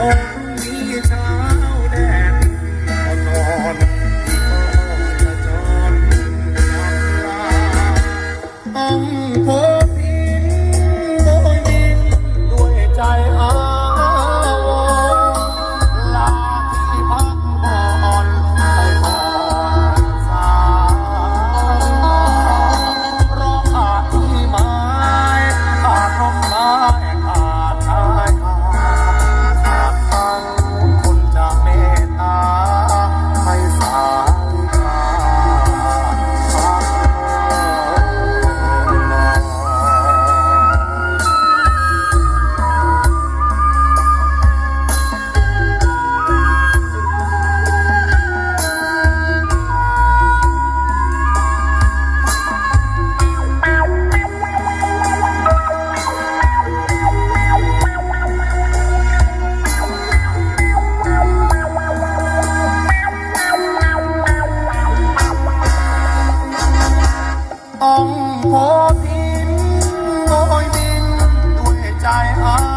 องนี้เช้าแดดอนอนก็จะจอนหลับาต้ ต้องโพพินโอยบินด้วยใจอา